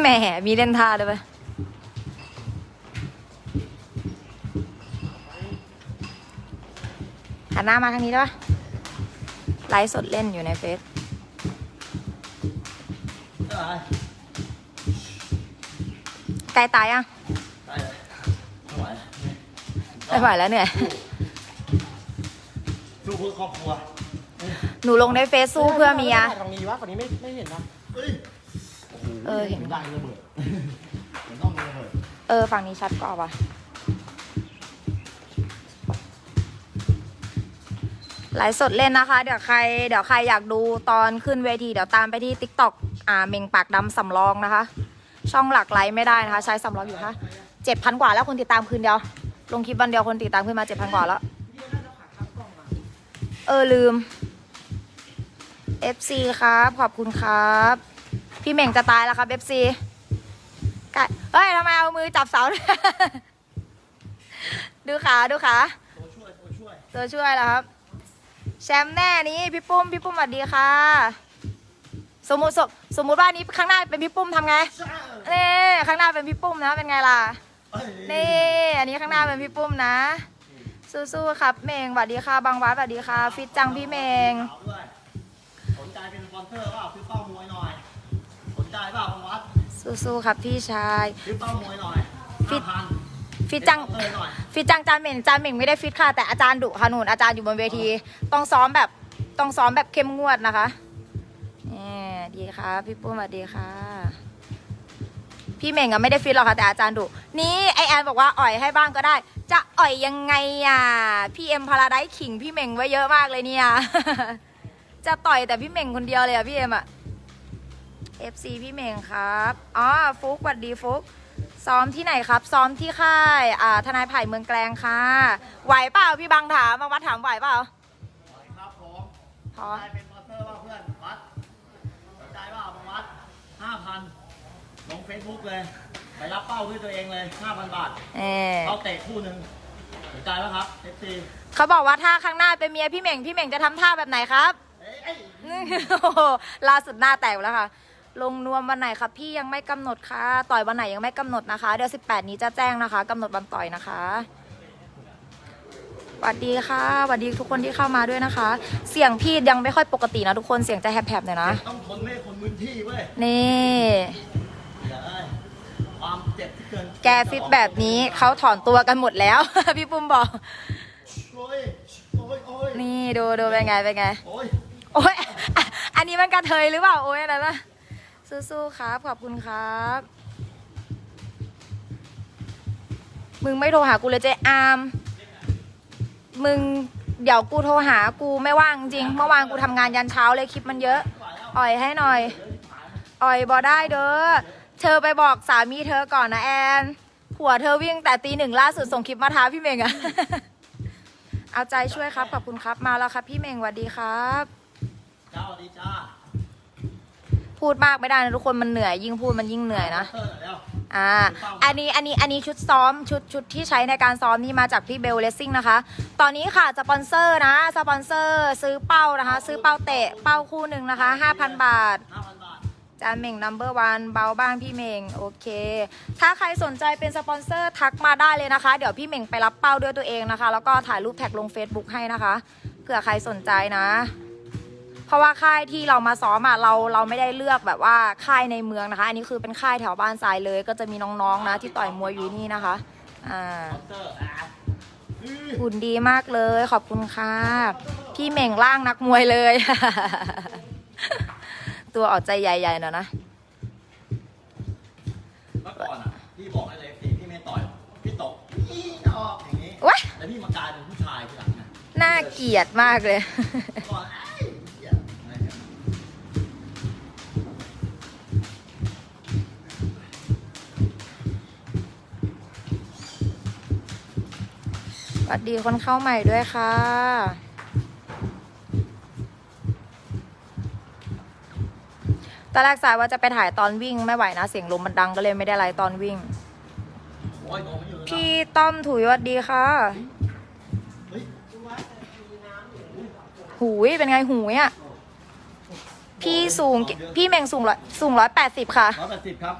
แหมมีเล่นท่าด้วยปะหันหน้ามาทางนี้ได้ปะไลฟ์สดเล่นอยู่ในเฟซได้ใกล้ตายยังได้เลยไม่ไหวไม่ไหวแล้วเหนื่อยสู้เพื่อครอบครัว หนูลงในเฟซสู้เพื่อเมีย ตรงนี้วะฝั่งนี้ไม่ไม่เห็นนะ เฮ้ยเออเห็น ได้ระเบิดเหมือนต้องมีระเบิดเออ ฝั่งนี้ชัดกว่าว่ะ ไลฟ์สดเล่นนะคะ เดี๋ยวใคร เดี๋ยวใครอยากดูตอนขึ้นเวที เดี๋ยวตามไปที่ t ิ k t o k อ่าเมงปากดำสำรองนะคะ ช่องหลักไลฟ์ไม่ได้นะคะ ใช้สำรองอยู่ค่ะเจ็ดพันกว่าแล้วคนติดตามคืนเดียว ลงคลิปวันเดียวคนติดตามขึ้นมาเจ็ดพันกว่าแล้ว เออลืม FC ครับ ขอบคุณครับ พี่เหม่งจะตายแล้วครับ FC ไก่เฮ้ยทำไมเอามือจับเสา ดูขาดูขาตัวช่วยตัวช่วยตัวช่วยแล้วครับ แชมป์แน่นี้พี่ปุ้มพี่ปุ้มสวัสดีค่ะ สมมุติสมสมมุติว่านี้ข้างหน้าเป็นพี่ปุ้มทำไงจ้านี่ข้างหน้าเป็นพี่ปุ้มนะเป็นไงล่ะเอ้ยนี่อันนี้ข้างหน้าเป็นพี่ปุ้มนะสู้ๆครับเมงสวัสดีค่ะบางวัดสวัสดีค่ะ ฟิตจังพี่เมงสาวด้วยสนใจเป็นสปอนเซอร์เปล่าซื้อเป้ามวยหน่อยสน ใจเปล่าบางวัดสู้ๆครับพี่ชาย ซื้อเป้ามวยหน่อยฟิต ห้าพันฟิตจังเป็นสปอนเซอร์หน่อยฟิตจังจานเหม่งจานเหม่งไม่ได้ฟิตค่ะ แต่อาจารย์ดุค่ะหนูนอาจารย์อยู่บนเวที ต้องซ้อมแบบต้องซ้อมแบบเข้มงวดนะคะนี่ดีค่ะพี่ปุ้มสวัสดีค่ะ พี่เหม่งอะไม่ได้ฟิตหรอกค่ะแต่อาจารย์ดุนี่ไอแอนบอกว่าอ่อยให้บ้างก็ได้ จะอ่อยยังไงอะพี่เอ็มพาราไดขิงพี่เหม่งไว้เยอะมากเลยเนี่ย จะต่อยแต่พี่เหม่งคนเดียวเลยอะพี่เอ็มอะ FC พี่เหม่งครับอ๋อฟุกสวัสดีฟุก ซ้อมที่ไหนครับ ซ้อมที่ค่ายอ่าทนายไผ่เมืองแกลงค่ะ ไหวเปล่าพี่บังถามบางวัดถามไหวเปล่าครับผมพอสนใจเป็นสปอนเซอร์เปล่าเพื่อนวัดสนใจเปล่าบางวัดห้าพันลงเฟซบุ๊กเลย ไปรับเป้าด้วยตัวเองเลยห้าพันบาทเออเราเตะคู่หนึ่งสนใจไหมครับเอฟซีเขาบอกว่าถ้าข้างหน้าเป็นเมียพี่เหม่งพี่เหม่งจะทำท่าแบบไหนครับเอ้ยเอ้ยโอ้โหล่าสุดหน้าแตกแล้วค่ะ ลงนวมวันไหนครับพี่ยังไม่กำหนดค่ะ ต่อยวันไหนยังไม่กำหนดนะคะ เดี๋ยว18นี้จะแจ้งนะคะกำหนดวันต่อยนะคะสวัสดีค่ะสวัสดีทุกคนที่เข้ามาด้วยนะคะ เสียงพี่ยังไม่ค่อยปกตินะทุกคนเสียงจะแหบๆหน่อยนะต้องทนไม่ให้คนพื้นที่เว้ยนี่อย่าเอ้ยความเจ็บที่เกินแกฟิตแบบนี้เขาถอนตัวกันหมดแล้ว พี่ปุ้มบอกโอ้ยโอ้ยโอ้ยนี่ดูดูเป็นไงเป็นไงโอ้ยโอ้ยอะอันนี้มันกระเทยหรือเปล่าโอ้ยอะไรนะ สู้ๆครับ ขอบคุณครับ มึงไม่โทรหากูเลยเจ๊อาม มึงเดี๋ยวกูโทรหากูไม่ว่างจริง เมื่อวานกูทำงานยันเช้าเลยคลิปมันเยอะ อ่อยให้หน่อย อ่อยบอได้เด้อ เธอไปบอกสามีเธอก่อนนะแอน ผัวเธอวิ่งแต่ตีหนึ่งล่าสุดส่งคลิปมาท้าพี่เมงอะ เอาใจช่วยครับ ขอบคุณครับ มาแล้วครับ พี่เมงสวัสดีครับ เจ้าดีจ้า พูดมากไม่ได้นะทุกคนมันเหนื่อยยิ่งพูดมันยิ่งเหนื่อยนะเตอร์หน่อยเร็วอ่า อันนี้อันนี้อันนี้ชุดซ้อมชุดชุดที่ใช้ในการซ้อมนี่มาจากพี่เบลเลสซิ่งนะคะ ตอนนี้ค่ะสปอนเซอร์นะสปอนเซอร์ซื้อเป้านะคะ ซื้อเป้าเตะเป้าคู่หนึ่งนะคะ 5,000 บาทห้าพันบาทจานเหม่งนัมเบอร์วันเบาบ้างพี่เหม่งโอเค ถ้าใครสนใจเป็นสปอนเซอร์ทักมาได้เลยนะคะ เดี๋ยวพี่เหม่งไปรับเป้าด้วยตัวเองนะคะ แล้วก็ถ่ายรูปแท็กลง Facebook ให้นะคะเผื่อใครสนใจนะเพ ราะว่าค่ายที่เรามาซ้อมอะเราเราไม่ได้เลือกแบบว่าค่ายในเมืองนะคะ อันนี้คือเป็นค่ายแถวบ้านทรายเลย ก็จะมีน้องๆนะที่ต่อยมวยอยู่นี่นะคะอ่าสปอนเซอร์อะอื้อหุ่นดีมากเลยขอบคุณค่ะพี่เหม่งร่างนักมวยเลย ตัวออกใจใหญ่ๆหน่อยนะเมื่อก่อนอะพี่บอกให้เลยพี่พี่ไม่ต่อยหรอกพี่ตกอีออกอย่างนี้ว้ายแล้วพี่มากลายเป็นผู้ชายทีหลังนะน่าเกลียดมากเลย สวัสดีคนเข้าใหม่ด้วยค่ะ ตอนแรกสายว่าจะไปถ่ายตอนวิ่งไม่ไหวนะ เสียงลมมันดังก็เลยไม่ได้ไลฟ์ตอนวิ่ง พี่ต้อมถุยสวัสดีค่ะ หูยเป็นไงหูยอะ พี่สูง พี่เมงสูงร้อยสูงร้อยแปดสิบค่ะ ร้อยแปดสิบครับ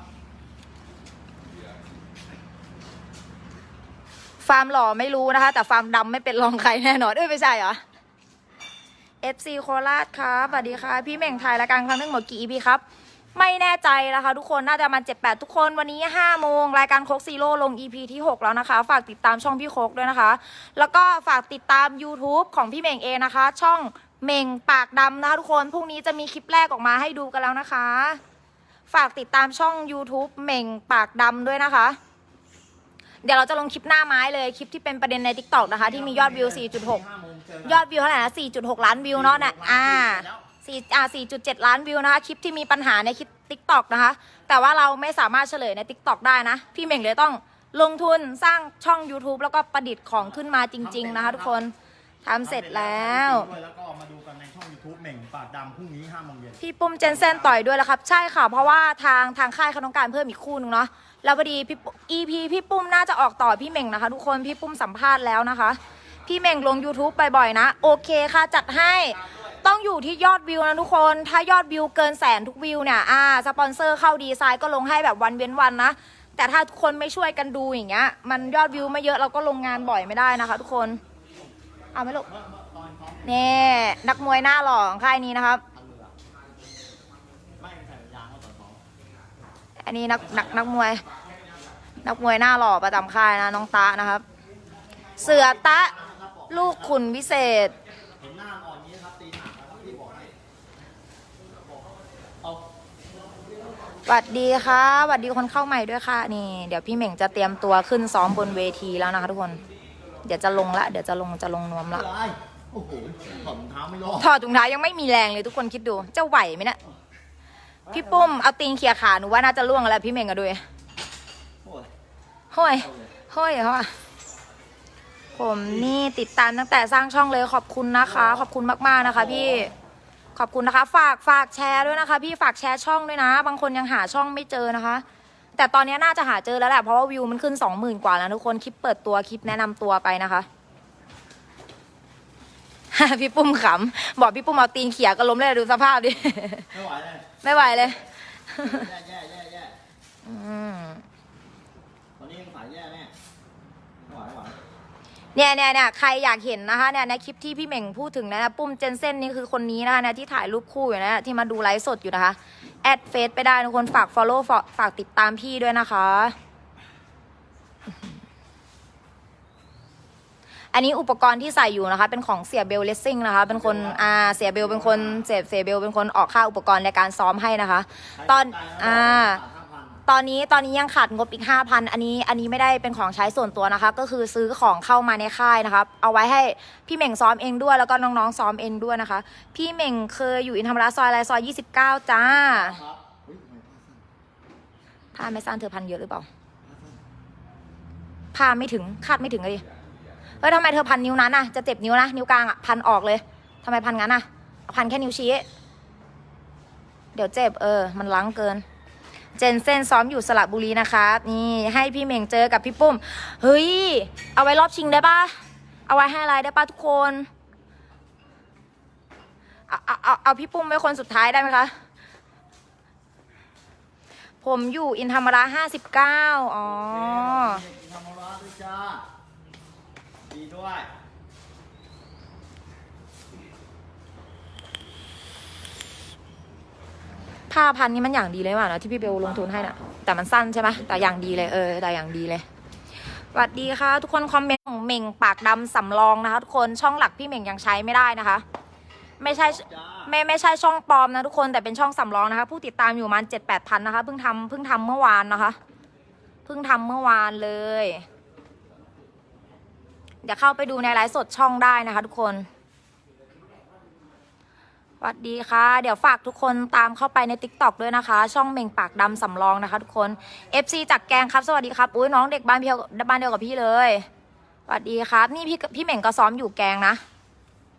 าร์มหล่อไม่รู้นะคะ แต่ฟาร์มดำไม่เป็นรองใครแน่นอนเอ้ยไม่ใช่เหรอ FC โคราชครับสวัสดีค่ะ พี่เม่งถ่ายรายการครั้งทั้งหมดกี่ EP ครับ ไม่แน่ใจนะคะ ทุกคนน่าจะมาเจ็ดแปดทุกคนวันนี้5โมงรายการโคกซีโร่ลง EP ที่ 6 แล้วนะคะ ฝากติดตามช่องพี่โคกด้วยนะคะ แล้วก็ฝากติดตาม YouTube ของพี่เม่งเองนะคะ ช่องเม่งปากดำนะคะทุกคนพรุ่งนี้จะมีคลิปแรกออกมาให้ดูกันแล้วนะคะ ฝากติดตามช่อง YouTube เม่งปากดำด้วยนะคะ เดี๋ยวเราจะลงคลิปหน้าไม้เลยคลิปที่เป็นประเด็นใน t ิ k t o k นะคะ ที่มียอดวิว 4.6 ยอดวิวเท่าไหร่นะ 4.6 ล้านวิวเนาะเนี่ยอ่าแล้วสี่อ่า4.7ล้านวิวนะคะ คลิปที่มีปัญหาในคลิป t ิ k t o k นะคะ แต่ว่าเราไม่สามารถเฉลยใน t ิ k t o k ได้นะ พี่เหม่งเลยต้องลงทุนสร้างช่อง YouTube แล้วก็ประดิษฐ์ของขึ้นมาจริง ๆ นะคะ ทุกคนทำเสร็จแล้ว ด้วยแล้วก็มาดูกันในช่อง YouTube เหม่งปากดำพรุ่งนี้ห้าโมงเย็น พี่ปุ้มเจนเซนต่อยด้วยแล้วครับ ใช่ค่ะ เพราะว่าทางทางค่ายเขาต้องการเพิ่มอีกคู่หนึงเนาะ แล้วพอดีพี่ EP พี่ปุ้มน่าจะออกต่อพี่เหม่งนะคะ ทุกคนพี่ปุ้มสัมภาษณ์แล้วนะคะ พี่เหม่งลง YouTube บ่อยๆนะ โอเคค่ะจัดให้ต้องอยู่ที่ยอดวิวนะทุกคน ถ้ายอดวิวเกินแสนทุกวิวเนี่ยอ่าสปอนเซอร์เข้าดีไซน์ก็ลงให้แบบวันเว้นวันนะ แต่ถ้าทุกคนไม่ช่วยกันดูอย่างเงี้ย มันยอดวิวไม่เยอะเราก็ลงงานบ่อยไม่ได้นะคะ ทุกคน เอาไหมลูกนี่นักมวยหน้าหล่อของค่ายนี้นะครับ ไม่ใส่ยางก็ต่อท้อง อันนี้นักนักนักมวย นักมวยหน้าหล่อประจำค่ายนะน้องตะนะครับ เสือตะลูกขุนวิเศษเห็นหน้าอ่อนนี้นะครับตีหนักนะครับพี่บอกให้เอาสวัสดีค่ะสวัสดีคนเข้าใหม่ด้วยค่ะ นี่ เดี๋ยวพี่เหม่งจะเตรียมตัวขึ้นซ้อมบนเวทีแล้วนะคะทุกคน เดี๋ยวจะลงละ เดี๋ยวจะลงจะลงนวมละอะไรโอ้โหถอดรองเท้าไม่รอดถอดถุงเท้ายังไม่มีแรงเลยทุกคนคิดดู จะไหวไหมเนี่ย พี่ปุ้มเอาตีนเขี่ยขาหนูว่าน่าจะล่วงแล้วพี่เหม่งก็ด้วยโอ้ยห้อยห้อยเหรอผมนี่ติดตามตั้งแต่สร้างช่องเลยขอบคุณนะคะ ขอบคุณมากๆนะคะ พี่ขอบคุณนะคะ ฝากฝากแชร์ด้วยนะคะ พี่ฝากแชร์ช่องด้วยนะ บางคนยังหาช่องไม่เจอนะคะ แต่ตอนนี้น่าจะหาเจอแล้วแหละเพราะว่าวิวมันขึ้นสองหมื่นกว่าแล้วทุกคนคลิปเปิดตัวคลิปแนะนำตัวไปนะคะ พี่ปุ้มขำบอกพี่ปุ้มเอาตีนเขี่ยก็ล้มเลยดูสภาพดิ ไม่ไหวเลยไม่ไหวเลย แย่แย่แย่แย่อืมตอนนี้ยังสายแย่แม่ไม่ไหวไม่ไหวเนี่ยเนี่ยเนี่ยใครอยากเห็นนะคะเนี่ยในคลิปที่พี่เหม่งพูดถึงนะปุ้มเจนเซ่นนี่คือคนนี้นะคะเนี่ยที่ถ่ายรูปคู่อยู่นะที่มาดูไลฟ์สดอยู่นะคะ แอดเฟซไปได้ทุกคนฝาก follow ฝากฝากติดตามพี่ด้วยนะคะ อันนี้อุปกรณ์ที่ใส่อยู่นะคะ เป็นของเสียเบลเลสซิ่งนะคะ เป็นคนอ่าเสียเบลเป็นคนเสียเสียเบลเป็นคนออกค่าอุปกรณ์ในการซ้อมให้นะคะ ตอนอ่าตอนนี้ตอนนี้ยังขาดงบอีกห้าพันอันนี้อันนี้ไม่ได้เป็นของใช้ส่วนตัวนะคะ ก็คือซื้อของเข้ามาในค่ายนะครับเอาไว้ให้พี่เหม่งซ้อมเองด้วย แล้วก็น้องๆซ้อมเองด้วยนะคะ พี่เหม่งเคยอยู่อินธรรมราซอยอะไรซอยยี่สิบเก้าจ้าครับเฮ้ยทำไมผ้าสั้นผ้าไม่สั้นเธอพันเยอะหรือเปล่าผ้าไม่ถึงคาดไม่ถึงเลยเฮ้ยทำไมเธอพันนิ้วนั้นน่ะจะเจ็บนิ้วนะ นิ้วกลางอะพันออกเลยทำไมพันงั้นน่ะพันแค่นิ้วชี้ เดี๋ยวเจ็บเออ มันล้างเกิน เจนเซนซ้อมอยู่สระบุรีนะคะ นี่ให้พี่เหม่งเจอกับพี่ปุ้ม เฮ้ย เอาไว้รอบชิงได้ปะเอาไว้ให้อะไรได้ปะทุกคน เอาเอาเอาเอาพี่ปุ้มไว้คนสุดท้ายได้ไหมคะ ผมอยู่อินธรรมระห้าสิบเก้าอ๋อ นด้ดีด้วย ผ้าพันนี้มันอย่างดีเลยว่ะเนอะที่พี่เบลลงทุนให้น่ะ แต่มันสั้นใช่ไหมแต่อย่างดีเลยเออแต่อย่างดีเลยสวัสดีค่ะ ทุกคนคอมเมนต์ของเหม่งปากดำสำรองนะคะทุกคนช่องหลักพี่เหม่งยังใช้ไม่ได้นะคะ ไม่ใช่ จ้าไม่ไม่ใช่ช่องปลอมนะทุกคนแต่เป็นช่องสำรองนะคะ ผู้ติดตามอยู่ประมาณเจ็ดแปดพันนะคะเพิ่งทำเพิ่งทำเมื่อวานนะคะเพิ่งทำเมื่อวานเลย เดี๋ยวเข้าไปดูในไลฟ์สดช่องได้นะคะทุกคนสวัสดีค่ะ เดี๋ยวฝากทุกคนตามเข้าไปใน t ิ k t o k ด้วยนะคะ ช่องเม่งปากดำสำรองนะคะทุกคน FC จากแกงครับ สวัสดีครับ อุ้ยน้องเด็กบ้านเพียวบ้านเดียวกับพี่เลยสวัสดีครับ นี่พี่พี่เหม่งก็ซ้อมอยู่แกงนะ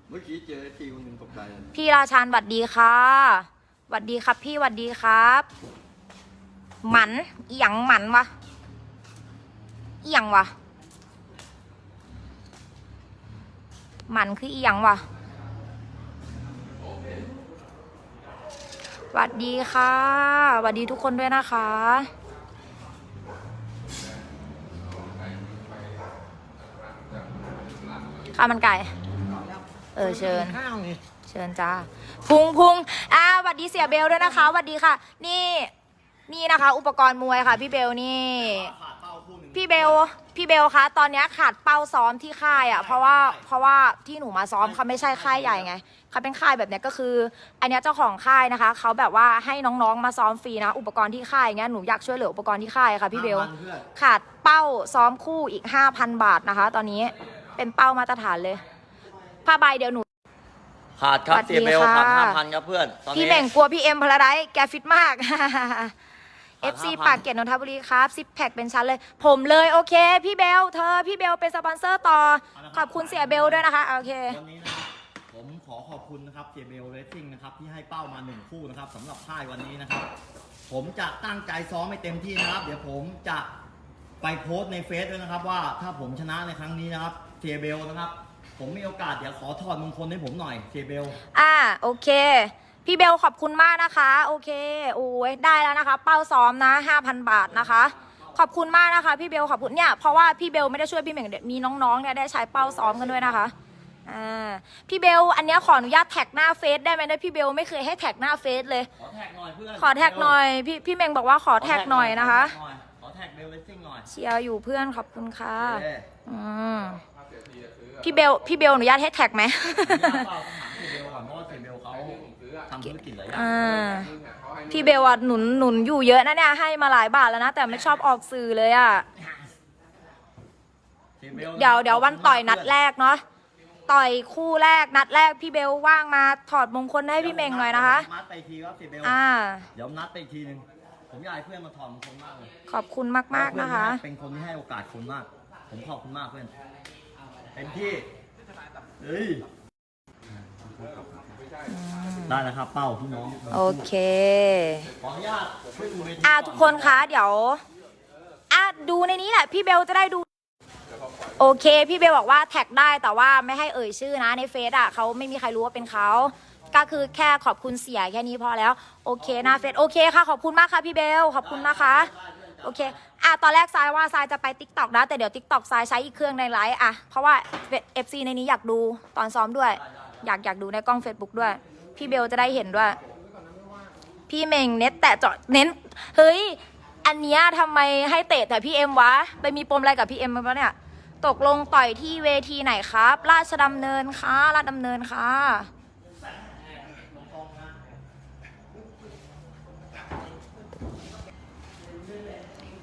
เมื่อกี้เจอทีคนหนึ่งตกใจเลยพี่ราชานหวัดดีค่ะหวัดดีครับพี่หวัดดีครับ หมันอีหยังหมันวะอีหยังวะห มันคืออีหยังวะหวัดดีค่ะหวัดดีทุกคนด้วยนะคะ ข้าวมันไก่ เออเชิญ ข้าวนี่เชิญจ้า พุงพุงอ่าสวัสดีเสียเบลด้วยนะคะสวัสดีค่ะ นี่ นี่นะคะ อุปกรณ์มวยค่ะ พี่เบลนี่ ข พี่เบล พี่เบลคะ ตอนเนี้ยขาดเป้าซ้อมที่ค่ายอะ่ะ เพราะว่าเพราะว่าที่หนูมาซ้อมเขาไม่ใช่ค่ายใหญ่ไงเขาเป็นค่ายแบบเนี้ยก็คือ อันเนี้ยเจ้าของค่ายนะคะเขาแบบว่าให้น้องๆมาซ้อมฟรีนะ อุปกรณ์ที่ค่ายอย่างเงี้ยหนูอยากช่วยเหลืออุปกรณ์ที่ค่ายค่ะพี่เบลห้าพันเพื่อนขาดเป้าซ้อมคู่อีก 5,000 บาทนะคะ ตอนนี้เป็นเป้ามาตรฐานเลยผ้าใบเดี๋ยวหนู ขาดครับสวัสดีเสียเบลค่ะขาดห้าพันครับเพื่อนตอนนี้พี่เหม่งกลัวพี่เอ็มพลาไดซ์แกฟิตมากขาด FC 5,000ปากเกร็ดนนทบุรีครับซิปแพคเป็นชั้นเลย ผมเลยโอเค พี่เบลเธอพี่เบลเป็นสปอนเซอร์ต่อขอบคุณเสียเบลด้วยนะคะโอเค วันนี้นะครับผมขอขอบคุณนะครับเจเบลเรซซิ่งนะครับที่ให้เป้ามาหนึ่งคู่นะครับสำหรับค่ายวันนี้นะครับ ผมจะตั้งใจซ้อมให้เต็มที่นะครับ เดี๋ยวผมจะไปโพสต์ในเฟซด้วยนะครับ ว่าถ้าผมชนะในครั้งนี้นะครับเจเบลนะครับ ผมมีโอกาสเดี๋ยวขอถอดมงคลให้ผมหน่อยเจเบล อ่าโอเค พี่เบลขอบคุณมากนะคะ โอเคโอ้ยได้แล้วนะคะ เป้าซ้อมนะ 5,000 บาทนะคะ ขอบคุณมากนะคะ พี่เบลขอบคุณเนี่ยเพราะว่าพี่เบลไม่ได้ช่วยพี่เหม่งเดี๋ยวมีน้องๆเนี่ยได้ใช้เป้าซ้อมกันด้วยนะคะอ่าพี่เบลอันเนี้ยขออนุญาตแท็กหน้าเฟซได้ไหมนะพี่เบลไม่เคยให้แท็กหน้าเฟซเลย ขอแท็กหน่อยเพื่อนขอแท็กหน่อยพี่พี่เมงบอกว่าขอแท็กหน่อยนะคะ ขอแท็กเบลเรซซิ่งหน่อยเชียร์อยู่เพื่อนขอบคุณค่ะโอเคอืมพี่เบลพี่เบลอนุญาตให้แท็กไหมผมอยากเปล่าำธุรกิจหลายอย่างอ่า พี่เบลอะหนุนหนุนอยู่เยอะนะเนี่ยให้มาหลายบาทแล้วนะแต่ไม่ชอบออกสื่อเลยอะเจเบลเดี๋ยวเดี๋ยววันต่อยนัดแรกเนาะต่อยคู่แรกนัดแรกพี่เบลว่างมาถอดมงคลให้พี่เมงหน่อยนะคะนัดไปอีกทีครับเจเบลอ่า เดี๋ยวนัดไปอีกทีหนึงผมอยากให้เพื่อนมาถอนมงคลมากเลยขอบคุณมากๆนะคะ เพื่อเป็นคนที่ให้โอกาสคุณมาก ผมขอบคุณมากเพื่อนเต็มที่เฮ้ย ได้แล้วครับเป้าพี่น้องโอเค ขออนุญาตช่วยดูเวทีอ่าทุกคนคะเดี๋ยวอะดูในนี้แหละ พี่เบลจะได้ดู โอเค พี่เบลบอกว่าแท็กได้แต่ว่าไม่ให้เอ่ยชื่อนะในเฟซอะเขาไม่มีใครรู้ว่าเป็นเขาก็คือแค่ขอบคุณเสียแค่นี้พอแล้ว โอเคหนะเฟซโอเคค่ะ ขอบคุณมากค่ะพี่เบลขอบคุณนะคะโอเคอะตอนแรกทรายว่าทรายจะไป t ิ k t o k นะ แต่เดี๋ยว t ิ k t o k ทรายใช้อีกเครื่องในไลฟ์อะเพราะว่า FC ในนี้อยากดูตอนซ้อมด้วย อยากอยากดูในกล้อง Facebook ด้วย พี่เบลจะได้เห็นด้วย พี่เมงเน็ตแต่เจาะเน้น เฮ้ย อันเนี้ยทำไมให้เตะแต่พี่เอ็มวะ ไปมีปมอะไรกับพี่เอ็มมั้ยเนี่ย ตกลงต่อยที่เวทีไหนครับ ราชดำเนินค่ะราชดำเนินค่ะ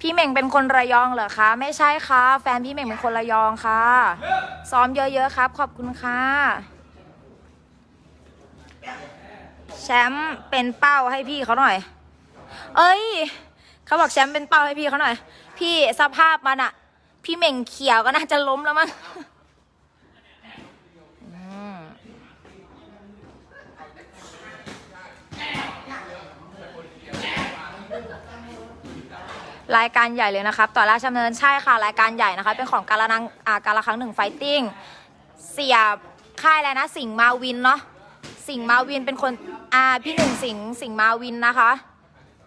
พี่เหม่งเป็นคนระยองเหรอคะ ไม่ใช่ค่ะ แฟนพี่เหม่งเป็นคนระยองค่ะ ซ้อมเยอะๆครับ ขอบคุณค่ะ แชมป์เป็นเป้าให้พี่เขาหน่อย เอ้ย เขาบอกแชมป์เป็นเป้าให้พี่เขาหน่อย พี่สภาพมันอะพี่เหม่งเขียวก็น่าจะล้มแล้วมั้งรายการใหญ่เลยนะครับ ต่อราชดำเนินใช่ค่ะ รายการใหญ่นะคะ เป็นของการละนังอ่าการละครั้งหนึ่งไฟติ้ง เสียค่ายอะไรนะ สิงห์มาวินเนาะ สิงห์มาวินเป็นคน อ่าพี่หนึ่งสิงห์สิงห์มาวินนะคะ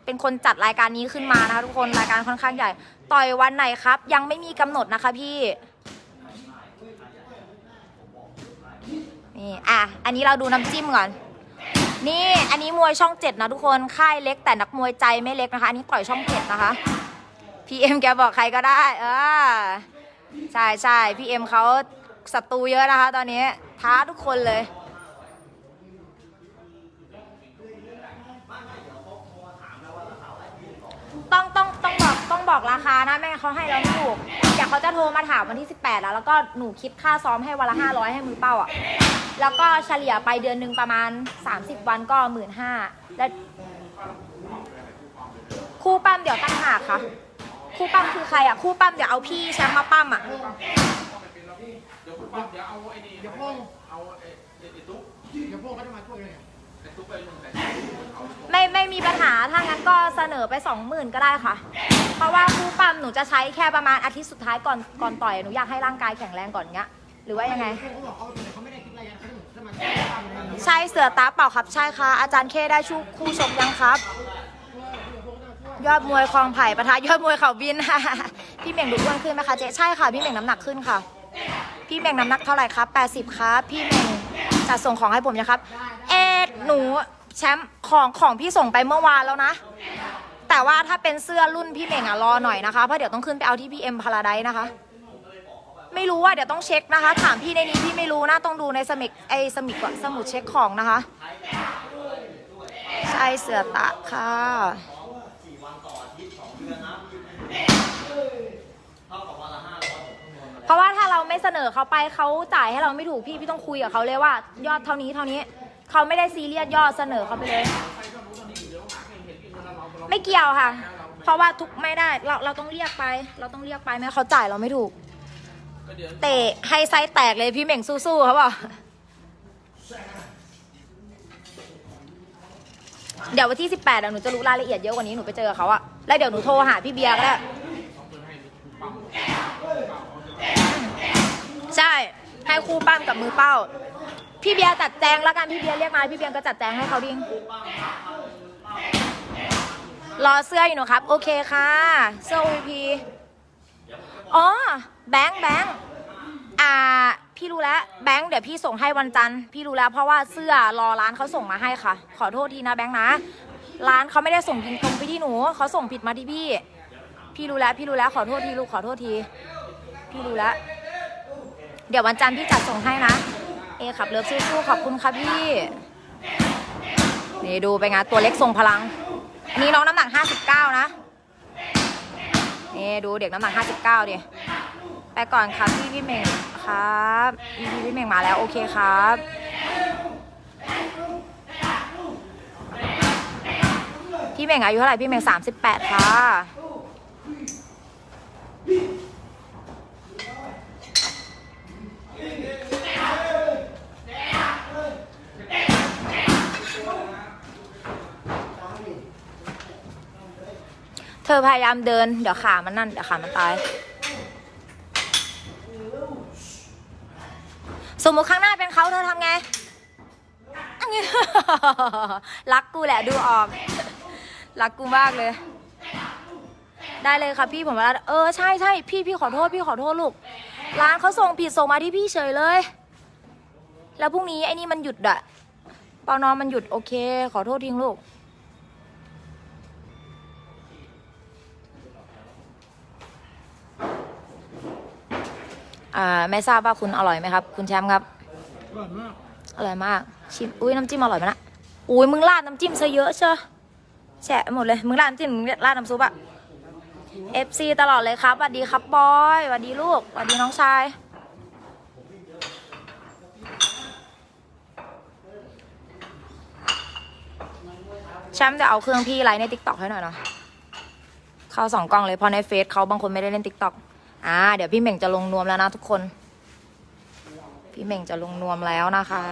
เป็นคนจัดรายการนี้ขึ้นมานะคะทุกคนรายการค่อนข้างใหญ่ ต่อยวันไหนครับ ยังไม่มีกำหนดนะคะพี่นี่อะอันนี้เราดูน้ำจิ้มก่อน นี่อันนี้มวยช่องเจ็ดนะทุกคนค่ายเล็กแต่นักมวยใจไม่เล็กนะคะ อันนี้ต่อยช่องเจ็ดนะคะพีเอ็มแกบอกใครก็ได้ เออใช่ใช่พีเอ็มเขาศัตรูเยอะนะคะ ตอนนี้ท้าทุกคนเลย ต้องต้อง ต้องบอกราคานะไม่เขาให้เราไม่ถูกเดี๋ยวเขาจะโทรมาถามวันที่ 18 แล้ว แล้วก็หนูคิดค่าซ้อมให้วันละ 500 ให้มือเป้าอะ แล้วก็เฉลี่ยไปเดือนหนึ่งประมาณ 30 วันก็หมื่นห้าแล้วคู่ปั้มเดี๋ยวตั้งหากค่ะ คู่ปั้มคือใครอะ คู่ปั้มเดี๋ยวเอาพี่แชมป์มาปั้มอะเดี๋ยวพงเดี๋ยวพงเขาจะมาช่วยเลย ไม่ไม่มีปัญหาถ้างั้นก็เสนอไปสองหมื่นก็ได้ค่ะ เพราะว่าคู่ปั้มหนูจะใช้แค่ประมาณอาทิตย์สุดท้ายก่อนก่อนต่อยหนูอยากให้ร่างกายแข็งแรงก่อนเงี้ย หรือว่ายังไง ใช่เสือตาเปล่าครับใช่ค่ะอาจารย์เคได้ชูคู่ชกยังครับ ยอดมวยคลองไผ่ประทะยอดมวยเขาบินพี่เหม่งดูอ้วนขึ้นไหมคะเจ๊ใช่ค่ะพี่เหม่งน้ำหนักขึ้นค่ะพี่เม่งน้ำหนักเท่าไหร่ครับ 80 ครับ พี่เม่งจะส่งของให้ผมนะครับ เอ หนูแชมป์ของของพี่ส่งไปเมื่อวานแล้วนะ แต่ว่าถ้าเป็นเสื้อรุ่นพี่เม่งอะรอหน่อยนะคะ เพราะเดี๋ยวต้องขึ้นไปเอาที่พี่เอ็มพาราไดนะคะ ไม่รู้ว่าเดี๋ยวต้องเช็คนะคะ ถามพี่ในนี้พี่ไม่รู้นะต้องดูในสมิกไอสมิกก่อนสมุดเช็คของนะคะ ใช่เสือตะค่ะเพราะว่าถ้าเราไม่เสนอเขาไปเขาจ่ายให้เราไม่ถูกพี่พี่ต้องคุยกับเขาเลยว่า ยอดเท่านี้เท่านี้ เขาไม่ได้ซีเรียสย่อเสนอเขาไปเลย ไม่เกี่ยวค่ะ เพราะว่าทุกไม่ได้เราเราต้องเรียกไป เราต้องเรียกไปไม่งั้นเขาจ่ายเราไม่ถูก เตะให้ไส้แตกเลยพี่เหม่งสู้ๆเขาบอกเดี๋ยววันที่ 18เดี๋ยวหนูจะรู้รายละเอียดเยอะกว่านี้หนูไปเจอเขาอะแล้วเดี๋ยวหนูโทรหาพี่เบียร์ก็ได้ ใช่ ให้คู่ปั้มกับมือเป้า พี่เบียร์จัดแจงแล้วกันพี่เบียร์เรียกมาพี่เบียร์ก็จัดแจงให้เขาดิ้งรอเสื้ออยู่หนูครับ โอเคค่ะ เสื้อ OVP อ๋อแบงค์แบงค์อ่าพี่รู้แล้วแบงค์เดี๋ยวพี่ส่งให้วันจันทร์พี่รู้แล้วเพราะว่าเสื้อรอร้านเขาส่งมาให้ค่ะ ขอโทษทีนะแบงค์นะ ร้านเขาไม่ได้ส่งยิงตรงไปที่หนูเขาส่งผิดมาที่พี่ พี่รู้แล้วพี่รู้แล้วขอโทษทีลูกขอโทษที พี่รู้แล้วเดี๋ยววันจันทร์พี่จัดส่งให้นะ เอขับเลิฟสู้ๆขอบคุณค่ะพี่ นี่ดูไปงานตัวเล็กทรงพลัง อันี่น้องน้ำหนัก 59 นะ นี่ดูเด็กน้ำหนัก 59ดิไปก่อนครับพี่พี่เมงครับพี่พี่เมงมาแล้วโอเคครับพี่เมงอายุเท่าไหร่พี่เมง38 ค่ะ เธอพยายามเดิน เดี๋ยวขามันนั่น เดี๋ยวขามันตาย สมมติข้างหน้าเป็นเขาเธอทำไง รักกูแหละดูออก รักกูมากเลย ได้เลยค่ะพี่ผมว่าเออใช่ใช่พี่พี่ขอโทษพี่ขอโทษลูก ร้านเขาส่งผิดส่งมาที่พี่เฉยเลย แล้วพรุ่งนี้ไอ้นี่มันหยุดอะเปอนอนมันหยุดโอเค ขอโทษทิ้งลูก อ่าไม่ทราบว่าคุณอร่อยไหมครับ คุณแชมป์ครับ อร่อยมากอร่อยมาก ชิม อุ้ยน้ำจิ้มอร่อยไหมนะอุ้ยมึงราดน้ำจิ้มซะเยอะเชียวแฉะหมดเลย มึงราดน้ำจิ้ม มึงราดน้ำซุปอะ FC ตลอดเลยครับสวัสดีครับบอยสวัสดีลูกสวัสดีน้องชาย แชมป์จะเอาเครื่องพี่ไลน์ในติ๊กต็อกให้หน่อยเนาะ เข้าสองกล้องเลยเพราะในเฟซเขาบางคนไม่ได้เล่นติ๊กต็อก อ่า เดี๋ยวพี่เหม่งจะลงนวมแล้วนะทุกคน พี่เหม่งจะลงนวมแล้วนะคะ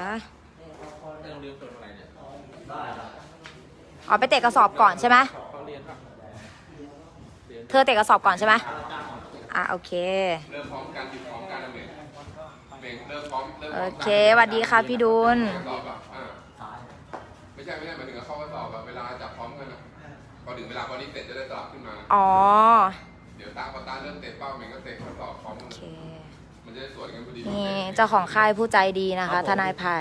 ในโรงเรียนเปิดอะไรเนี่ยเอาไปเตะกระสอบก่อนใช่ไหมเขาเรียนป่ะเธอเตะกระสอบก่อนใช่ไหมอะโอเค เริ่มพร้อมกันหยุดพร้อมกันนะเมงเมงเริ่มพร้อมเริ่มพโอร้อมเคสวัสดีค่ะพี่ดุลสอบอะอ่าไม่ใช่ไม่ใช่หมายถึงว่าเข้าข้อสอบแบบเวลาจับพร้อมกันอะพอถึงเวลาพอนี้เสร็จจะได้สลับขึ้นมา อ๋อเดี๋ยว ตาพอตาเริ่มเตะเป้าเมงก็เตะข้อสอบพร้อมกันโอเคมันจะได้สวนกันพอดีนี่เจ้าของค่ายผู้ใจดีนะคะ ทนายไผ่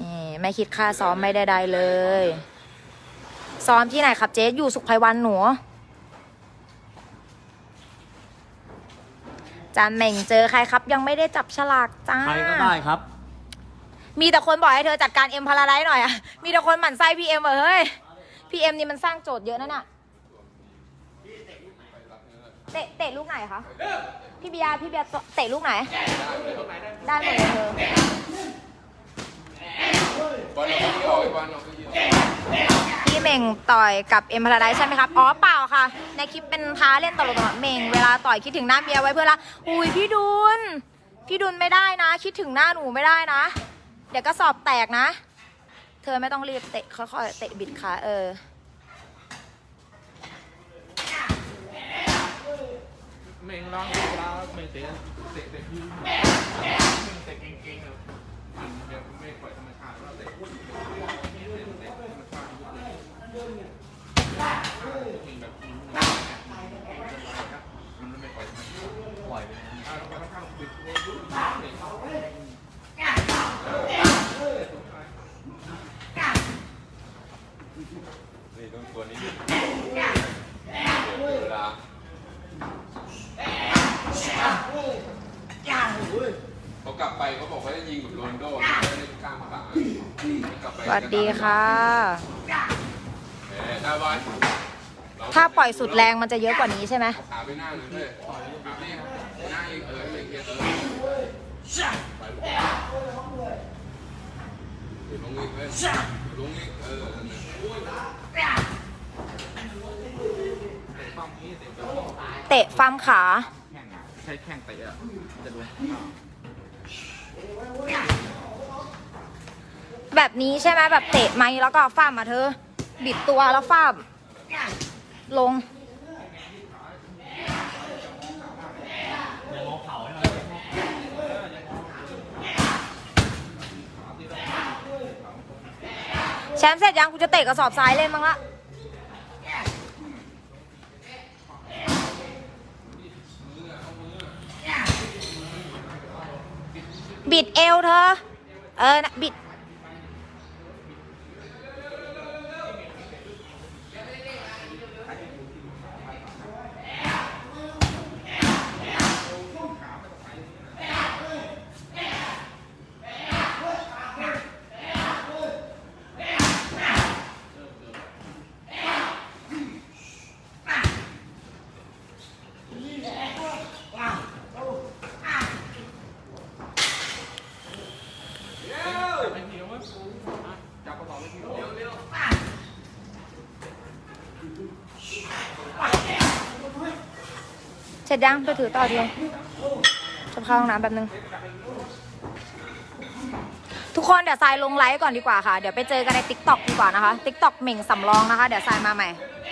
นี่ไม่คิดค่าซ้อมไม่ได้ใดๆเลย ซ้อมที่ไหนครับเจ๊อยู่สุขภัยวันหนูจานเหม่งเจอใครครับ ยังไม่ได้จับฉลากจ้าใครก็ได้ครับ มีแต่คนบอกให้เธอจัดการเอ็มพาราไดหน่อยอะมีแต่คนหมั่นไส้พีเอ็มเฮ้ยพีเอ็มนี่มันสร้างโจทย์เยอะนะน่ะ เตะเตะลูกไหนคะ พี่เบียร์พี่เบียร์เตะลูกไหน ได้หมดเลยเธอบอลเราก็ยืดออกไอ้บอลเราก็ยืดออกพี่เม่งต่อยกับเอ็มพาราไดใช่ไหมครับ อ๋อเปล่าค่ะ ในคลิปเป็นท้าเล่นตลกๆเม่งเวลาต่อยคิดถึงหน้าเมียไว้เพื่อนละอุ้ยพี่ดุลพี่ดุลไม่ได้นะ คิดถึงหน้าหนูไม่ได้นะ เดี๋ยวก็สอบแตกนะ เธอไม่ต้องรีบเตะค่อยๆเตะบิดขาเออ เมงร้องดูเวลาเมงเตะเตะเตะพื้นเมงเตะเก่งๆครับเดี๋ยวไม่ปล่อยธรรมชาติเราเตะเตะธรรมชาติเมงแบบนี้มันไม่ปล่อยธรรมชาติ ปล่อยไป อ่าเราค่อนข้างปิดตัว นี่ต้องตัวนี้เวลาเขากลับไปเขาบอกว่าจะยิงกับโรนลโดไม่ได้กล้ามขาเขากลับไป สวัสดีค่ะเอ๊ะได้บอลถ้าปล่อยสุดแรงมันจะเยอะกว่านี้ใช่ไหมขาไปหน้าหน่อยเลยขานี่หน้าอีกเออไม่เกียร์เออไปลงอีกเลยลงอีกเออนั่นน่ะปั๊มนี้เตะแบบเตะฟัมขาแข่งใช้แข่งเตะอะจะดู แบบนี้ใช่ไหมแบบเตะไม้แล้วก็ฟ้ามาเธอ บิดตัวแล้วฟ้ามลงแชมป์เสร็จยังกูจะเตะกระสอบทรายเล่นมั้งละบิดเอวเธอ เออนะบิด ไม่ทีแล้วมั้งจับกระเป๋าไม่ทีเร็วเร็ว เส ร็จยังไปถือต่อทีจะเข้าห้องน้ำแบบนึง ทุกคนเดี๋ยวทรายลงไลฟ์ก่อนดีกว่าค่ะ เดี๋ยวไปเจอกันในติ๊กต็อกดีกว่านะคะติ๊กต็อกเหม่งสำรองนะคะ เดี๋ยวทรายมาใหม่